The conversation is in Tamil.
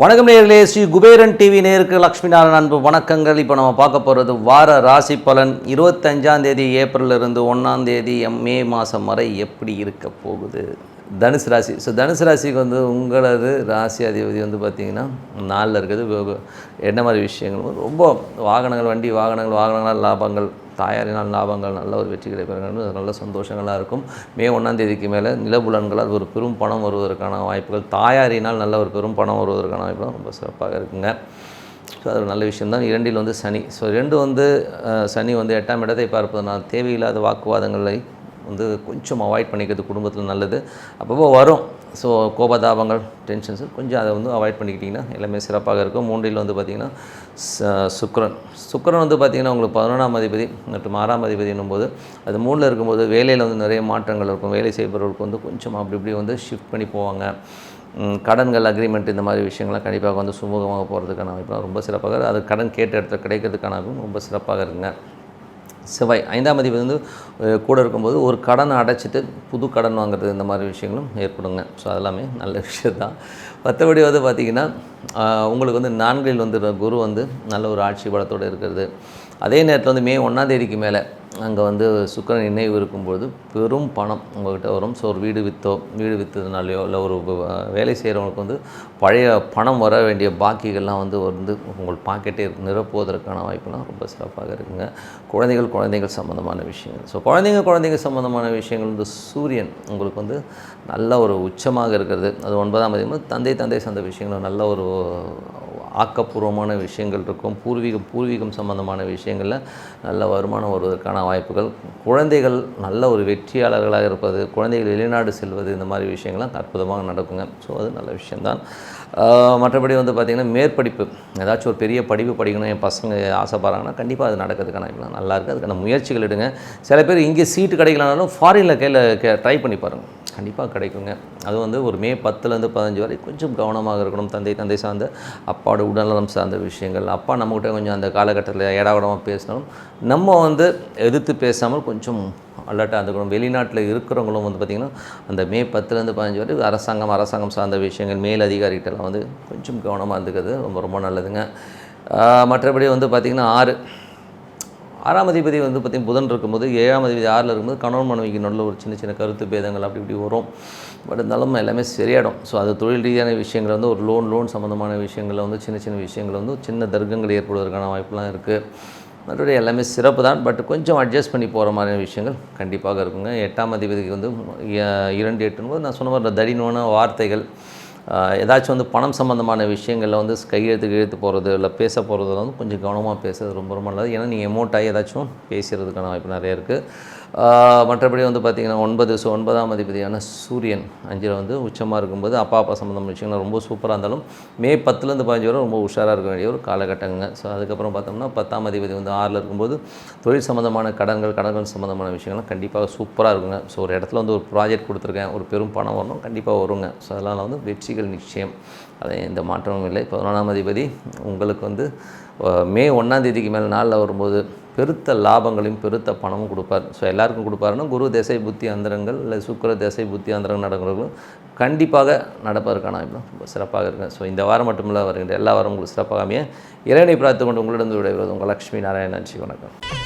வணக்கம் நேர்களே ஸ்ரீ குபேரன் டிவி நேருக்கு லக்ஷ்மி நாராயண அன்பு வணக்கங்கள். இப்போ நம்ம பார்க்க போகிறது வார ராசி பலன். இருபத்தஞ்சாம் தேதி ஏப்ரல்ல இருந்து ஒன்றாம் தேதி எம் மே மாதம் வரை எப்படி இருக்க போகுது? தனுசு ராசி. ஸோ தனுசு ராசிக்கு வந்து உங்களது ராசி அதிபதி வந்து பார்த்திங்கன்னா நாளில் இருக்கிறது என்ன மாதிரி விஷயங்கள்? ரொம்ப வாகனங்கள் வண்டி வாகனங்கள் வாகனங்களால் லாபங்கள். தாயாரினால் லாபங்கள் நல்ல ஒரு வெற்றி கிடைப்பார்கள் நல்ல சந்தோஷங்களாக இருக்கும். மே ஒன்றாம் தேதிக்கு மேலே நிலபுலன்களால் ஒரு பெரும் பணம் வருவதற்கான வாய்ப்புகள் தாயாரினால் நல்ல ஒரு பெரும் பணம் வருவதற்கான வாய்ப்புகள் ரொம்ப சிறப்பாக இருக்குங்க. ஸோ அது ஒரு நல்ல விஷயம்தான். இரண்டில் வந்து சனி. ஸோ ரெண்டு வந்து சனி வந்து எட்டாம் இடத்தை பார்ப்பதனால் தேவையில்லாத வாக்குவாதங்களை வந்து கொஞ்சம் அவாய்ட் பண்ணிக்கிறது குடும்பத்தில் நல்லது. அப்பப்போ வரும். ஸோ கோபதாபங்கள் டென்ஷன்ஸ் கொஞ்சம் அதை வந்து அவாய்ட் பண்ணிக்கிட்டிங்கன்னா எல்லாமே சிறப்பாக இருக்கும். மூன்றில் வந்து பார்த்திங்கன்னா ச- சுக்கரன். வந்து பார்த்திங்கன்னா உங்களுக்கு பதினொன்றாம் அதிபதி மற்றும் ஆறாம் அதிபதி என்னும்போது அது மூணில் இருக்கும்போது வேலையில் வந்து நிறைய மாற்றங்கள் இருக்கும். வேலை செய்பவர்களுக்கு வந்து கொஞ்சம் அப்படி இப்படி வந்து ஷிஃப்ட் பண்ணி போவாங்க. கடன்கள் அக்ரிமெண்ட் இந்த மாதிரி விஷயங்கள்லாம் கண்டிப்பாக வந்து சுமூகமாக போகிறதுக்கான வாய்ப்புலாம் ரொம்ப சிறப்பாக அது கடன் கேட்ட இடத்துல கிடைக்கிறதுக்கான ரொம்ப சிறப்பாக இருக்குங்க. செவ்வாய் ஐந்தாம் அதிபதி வந்து கூட இருக்கும்போது ஒரு கடனை அடைச்சிட்டு புது கடன் வாங்குறது இந்த மாதிரி விஷயங்களும் ஏற்படுங்க. ஸோ அதெல்லாமே நல்ல விஷயம் தான் மற்றபடி வந்து பார்த்திங்கன்னா உங்களுக்கு வந்து நான்கில் வந்து குரு வந்து நல்ல ஒரு ஆட்சி பலத்தோடு இருக்கிறது. அதே நேரத்தில் வந்து மே ஒன்றாந்தேதிக்கு மேலே அங்கே வந்து சுக்கரன் நினைவு இருக்கும்போது பெரும் பணம் உங்கள்கிட்ட வரும். ஸோ ஒரு வீடு விற்றோ வீடு விற்றதுனாலையோ இல்லை ஒரு வேலை செய்கிறவங்களுக்கு வந்து பழைய பணம் வர வேண்டிய பாக்கிகள்லாம் வந்து வந்து உங்கள் பாக்கெட்டே நிரப்புவதற்கான வாய்ப்புலாம் ரொம்ப சிறப்பாக இருக்குங்க. குழந்தைகள் குழந்தைகள் சம்மந்தமான விஷயங்கள். ஸோ குழந்தைங்க குழந்தைங்க சம்மந்தமான விஷயங்கள் வந்து சூரியன் உங்களுக்கு வந்து நல்ல ஒரு உச்சமாக இருக்கிறது. அது ஒன்பதாம் தேதி தந்தை தந்தை சந்த விஷயங்களும் நல்ல ஒரு ஆக்கப்பூர்வமான விஷயங்கள் இருக்கும். பூர்வீகம் பூர்வீகம் சம்பந்தமான விஷயங்களில் நல்ல வருமானம் வருவதற்கான வாய்ப்புகள். குழந்தைகள் நல்ல ஒரு வெற்றியாளர்களாக இருப்பது குழந்தைகள் வெளிநாடு செல்வது இந்த மாதிரி விஷயங்கள்லாம் அற்புதமாக நடக்குங்க. ஸோ அது நல்ல விஷயம்தான். மற்றபடி வந்து பார்த்திங்கன்னா மேற்படிப்பு. ஏதாச்சும் ஒரு பெரிய படிப்பு படிக்கணும் என் பசங்க ஆசைப்படுறாங்கன்னா கண்டிப்பாக அது நடக்கிறதுக்கான வாய்ப்புலாம் நல்லா இருக்குது அதுக்கான முயற்சிகள் எடுங்க. சில பேர் இங்கே சீட்டு கிடைக்கலனாலும் ஃபாரினில் கையில் கே ட்ரை பண்ணி பாருங்கள் கண்டிப்பாக கிடைக்குங்க. அது வந்து ஒரு மே பத்துலேருந்து பதினஞ்சு வரை கொஞ்சம் கவனமாக இருக்கணும். தந்தை தந்தை சார்ந்த அப்பாவோட உடல்நலம் சார்ந்த விஷயங்கள். அப்பா நம்மகிட்ட கொஞ்சம் அந்த காலகட்டத்தில் ஏடாவிடமாக பேசினாலும் நம்ம வந்து எதிர்த்து பேசாமல் கொஞ்சம் அலர்ட்டாக இருந்துக்கணும். வெளிநாட்டில் இருக்கிறவங்களும் வந்து பார்த்திங்கன்னா அந்த மே பத்துலேருந்து பதினஞ்சு வரை அரசாங்கம் அரசாங்கம் சார்ந்த விஷயங்கள் மேல் அதிகாரிகிட்டலாம் வந்து கொஞ்சம் கவனமாக இருந்துக்கிறது ரொம்ப ரொம்ப நல்லதுங்க. மற்றபடி வந்து பார்த்திங்கன்னா ஆறு. ஆறாம் அதிபதி வந்து பார்த்திங்கன்னா புதன் இருக்கும்போது ஏழாம் அதிபதி ஆறில் இருக்கும்போது கணவன் மனைவிக்கு நல்ல ஒரு சின்ன சின்ன கருத்து பேதங்கள் அப்படி இப்படி வரும். பட் இருந்தாலும் எல்லாமே சரியாயிடும். ஸோ அது தொழில் ரீதியான விஷயங்கள் வந்து ஒரு லோன் லோன் சம்மந்தமான விஷயங்களில் வந்து சின்ன சின்ன விஷயங்கள் வந்து சின்ன தர்க்கங்கள் ஏற்படுவதற்கான வாய்ப்புலாம் இருக்குது மற்றபடி எல்லாமே சிறப்பு தான். பட் கொஞ்சம் அட்ஜஸ்ட் பண்ணி போகிற மாதிரியான விஷயங்கள் கண்டிப்பாக இருக்குங்க. எட்டாம் அதிபதிக்கு வந்து இரண்டு எட்டுன்னு போது நான் சொன்ன மாதிரி இந்த வார்த்தைகள் ஏதாச்சும் வந்து பணம் சம்மந்தமான விஷயங்களில் வந்து கையெழுத்து கையெழுத்து போகிறது இல்லை பேச போகிறதுல வந்து கொஞ்சம் கவனமாக பேசுறது ரொம்ப ரொம்ப நல்லது. ஏன்னா நீங்கள் எமோட் ஆகி ஏதாச்சும் பேசுகிறதுக்கான வாய்ப்பு நிறைய இருக்குது மற்றபடி வந்து பார்த்திங்கன்னா ஒன்பது ஸோ ஒன்பதாம் அதிபதியான சூரியன் அஞ்சில் வந்து உச்சமாக இருக்கும்போது அப்பா அப்பா சம்மந்தமான விஷயங்கள் ரொம்ப சூப்பராக இருந்தாலும் மே பத்துலேருந்து பதினஞ்சு வரை ரொம்ப உஷாராக இருக்க வேண்டிய ஒரு காலகட்டங்க ஸோ அதுக்கப்புறம் பார்த்தோம்னா பத்தாம் அதிபதி வந்து ஆறில் இருக்கும்போது தொழில் சம்மந்தமான கடன்கள் கடன்கள் சம்மந்தமான விஷயங்கள்லாம் கண்டிப்பாக சூப்பராக இருக்குங்க. ஸோ ஒரு இடத்துல வந்து ஒரு ப்ராஜெக்ட் கொடுத்துருக்கேன் ஒரு பெரும் பணம் வரணும் கண்டிப்பாக வருங்க. ஸோ அதனால் வந்து வெற்றி வெற்றிகள் நிச்சயம். அதை எந்த மாற்றமும் இல்லை. பதினொன்றாம் அதிபதி உங்களுக்கு வந்து மே ஒன்றாம் தேதிக்கு மேலே நாளில் வரும்போது பெருத்த லாபங்களையும் பெருத்த பணமும் கொடுப்பார். ஸோ எல்லாருக்கும் கொடுப்பாருன்னா குரு திசை புத்தி அந்தரங்கள் இல்லை சுக்கிர திசை புத்தி அந்தரங்கள் நடக்கிறவர்களும் கண்டிப்பாக நடப்பதற்கான வாய்ப்பு ரொம்ப சிறப்பாக இருக்கும் ஸோ இந்த வாரம் மட்டுமில்ல வருகின்ற எல்லா வாரம் உங்களுக்கு சிறப்பாக அமைய. இறைவனை பிரார்த்து கொண்டு உங்களிடம் விடைபெறுவது உங்கள் லக்ஷ்மி நாராயணன். நன்றி வணக்கம்.